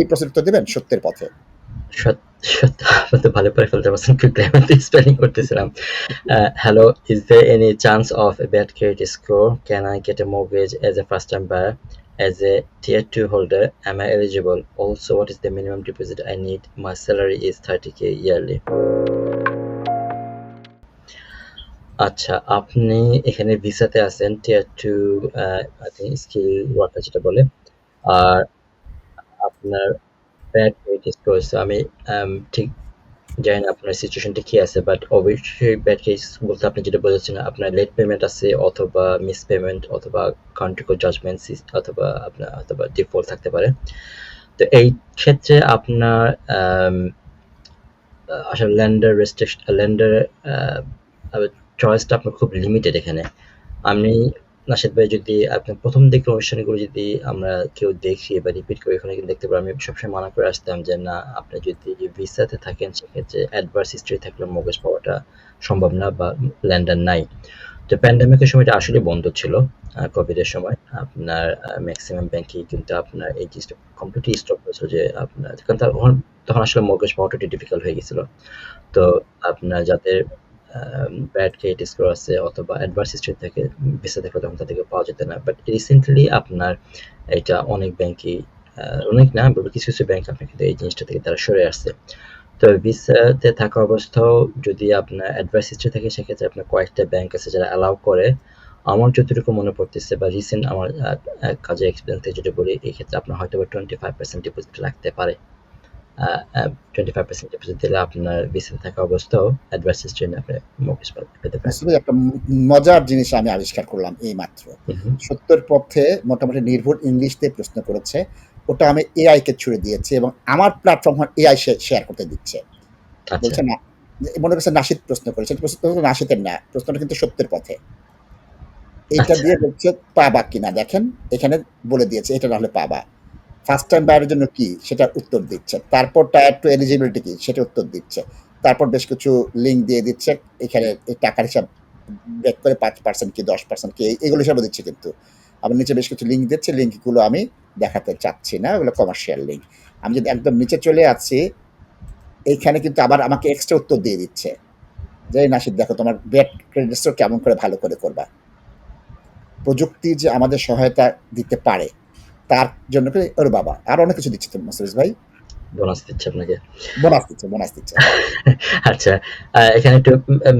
এই প্রশ্নের উত্তর দেবেন সত্যের পথে। আপনি ভালো করে ফেলতে পারছেন স্পেলিং করতেছিলাম। Hello is there any chance of a bad credit score can I get a as a first time buyer as a tier 2 holder, am i eligible? What is the minimum deposit i need? My salary is 30k yearly. আচ্ছা আপনি এখানে ভিসাতে আছেন টিয়ার to skill worker যেটা বলে, আর আপনার bad credit score আমি um, ঠিক জানি না আপনার সিচুয়েশনটা কি আছে বাট অবশ্যই ব্যাড কেস বলতে আপনি যেটা বোঝাচ্ছেন আপনার লেট পেমেন্ট আছে অথবা মিস পেমেন্ট অথবা কাউন্টিকো জাজমেন্ট অথবা আপনার অথবা ডিফল্ট থাকতে পারে। তো এই ক্ষেত্রে আপনার আহ, আসলে ল্যান্ডার রেস্ট্রিকশন ল্যান্ডার চয়েসটা আপনার খুব লিমিটেড এখানে। আমি নাশিদ ভাই, যদি আপনার প্রথম দিকের অনুষ্ঠানগুলো যদি আমরা কেউ দেখি বা রিপিট করি এখানে কিন্তু দেখতে পারি, আমি সবসময় মানা করে আসতাম যে, না, আপনি যদি ভিসাতে থাকেন, সেক্ষেত্রে অ্যাডভার্স হিস্ট্রি থাকলে মগজ পাওয়াটা সম্ভব না বা ল্যান্ডার নাই। তো প্যান্ডামিকের সময়টা আসলে বন্ধ ছিল কোভিডের সময়। আপনার ম্যাক্সিমাম ব্যাংকই কিন্তু আপনার এই জিনিসটা কমপ্লিটলি স্টপ করেছিল যে, আপনার তখন তখন আসলে মগজ পাওয়াটা ডিফিকাল্ট হয়ে গেছিল। তো আপনার যাদের ব্যাড ক্রেডিট স্কোর আছে অথবা অ্যাডভার্স হিস্ট্রি থেকে ভিসা থাকলে তখন তাদেরকে পাওয়া যেত না। বাট রিসেন্টলি আপনার এটা অনেক ব্যাংকই অনেক না কিছু কিছু ব্যাংক কিন্তু এই জিনিসটা থেকে তারা সরে আসছে। তো ভিসাতে থাকা অবস্থাও যদি আপনার অ্যাডভার্স হিস্ট্রি থাকে সেক্ষেত্রে আপনার কয়েকটা ব্যাংক আছে যারা অ্যালাউ করে। আমার যতটুকু মনে পড়তেছে বা রিসেন্ট আমার আহ, এক্সপিরিয়েন্স থেকে যদি বলি এই ক্ষেত্রে আপনার হয়তো বা টোয়েন্টি ফাইভ পার্সেন্ট ডিপোজিট লাগতে পারে। টোয়েন্টি ফাইভ পার্সেন্ট ডিপোজিট দিলে আপনার ভিসাতে থাকা অবস্থাও অ্যাডভার্স হিস্ট্রি আপনি মগজ পেতে পারেন। একটা মজার জিনিস আমি আবিষ্কার করলাম এই মাত্র। সত্যের পথে মোটামুটি নির্ভুল ইংলিশ দিয়ে প্রশ্ন করেছে ওটা আমি এআই কে ছুড়ে দিয়েছি এবং আমার প্ল্যাটফর্ম এআই শেয়ার করতে দিচ্ছে। আচ্ছা। বলছে না মনে করছে নাসিদ প্রশ্ন করেছে প্রশ্ন নাসিদের না প্রশ্নটা কিন্তু সত্যের পথে। এইটা আচ্ছা। দিয়ে বলছে পাবা কিনা দেখেন এখানে বলে দিয়েছে এটা না হলে পাবা। ফার্স্ট টাইম বাইরের জন্য কি? সেটা উত্তর দিচ্ছে। তারপর টায়ার টু এলিজিবিলিটি কি? সেটা উত্তর দিচ্ছে। তারপর বেশ কিছু লিঙ্ক দিয়ে দিচ্ছে। এখানে এই টাকার হিসাব ব্যাক করে পাঁচ পার্সেন্ট কি, দশ পার্সেন্ট কি এগুলো হিসাবে দিচ্ছে কিন্তু। আবার নিচে বেশ কিছু লিঙ্ক দিচ্ছে। লিঙ্কগুলো আমি দেখাতে চাচ্ছি না। ওগুলো কমার্শিয়াল লিঙ্ক আমি যদি একদম নিচে চলে আসছি এইখানে কিন্তু আবার আমাকে এক্সট্রা উত্তর দিয়ে দিচ্ছে। যে নাসিদ দেখো তোমার ব্যাট ক্রেডিট কেমন করে ভালো করে করবা? প্রযুক্তি যে আমাদের সহায়তা দিতে পারে তার জন্য ওর বাবা। আর অনেক কিছু দিচ্ছে তো মাসুরিস ভাই। বোনাস দিচ্ছে আপনাকে। বোনাস দিচ্ছে বোনাস দিচ্ছে। আচ্ছা এখানে একটু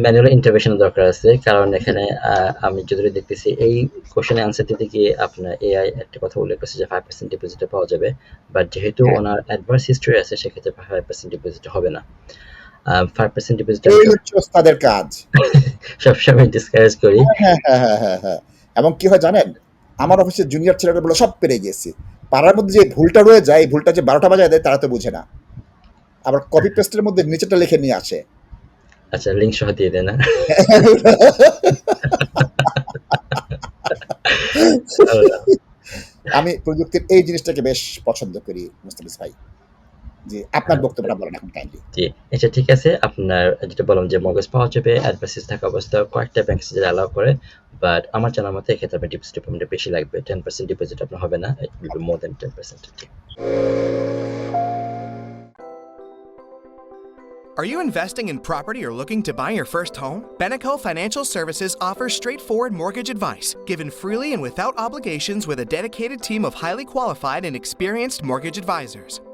ম্যানুয়াল ইন্টারভেশন দরকার আছে। কারণ এখানে আমি যতটুকু দেখতেছি এই কোশ্চেনে আনসার দিতে গিয়ে আপনার এআই একটা কথা উল্লেখ করছে যে ফাইভ পার্সেন্ট ডিপোজিটে পাওয়া যাবে। বাট যেহেতু হ্যাঁ। ওনার অ্যাডভার্স হিস্ট্রি আছে সেক্ষেত্রে ফাইভ পার্সেন্ট ডিপোজিট হবে না। ফাইভ পার্সেন্ট ডিপোজিট এই হচ্ছে ওস্তাদের কাজ। সবসময় ডিসকারেজ করি। হ্যাঁ হ্যাঁ হ্যাঁ হ্যাঁ হ্যাঁ। এবং কি হয় জানেন? আমার অফিসে জুনিয়র ছেলেরা বলে সব পেরে গেছি পাড়ার মধ্যে যে ভুলটা রয়ে যায় এই ভুলটা যে বারোটা বাজায় দেয় তারা তো বুঝে না। আবার কপি পেস্টের মধ্যে নিচেটা লিখে নিয়ে আসে। আচ্ছা লিঙ্ক সহ দিয়ে দেন না? আমি প্রযুক্তির এই জিনিসটাকে বেশ পছন্দ করি মুস্তাফিজ ভাই। যে আপনার বক্তব্যটা বলেন এখন কাইন্ডলি জি এটা ঠিক আছে। আপনার যেটা বললাম যে মগজ পাওয়া যাবে অ্যাডভার্সিস থাকা অবস্থা কয়েকটা ব্যাংক যেটা অ্যালাউ করে বাট আমার জানার মতে এক্ষেত্রে আপনার ডিপোজিট পেমেন্ট বেশি লাগবে টেন পার্সেন্ট ডিপোজিট আপনার হবে না it will be more than ten percent Are you investing in property or looking to buy your first home? Beneco Financial Services offers straightforward mortgage advice, given freely and without obligations with a dedicated team of highly qualified and experienced mortgage advisors.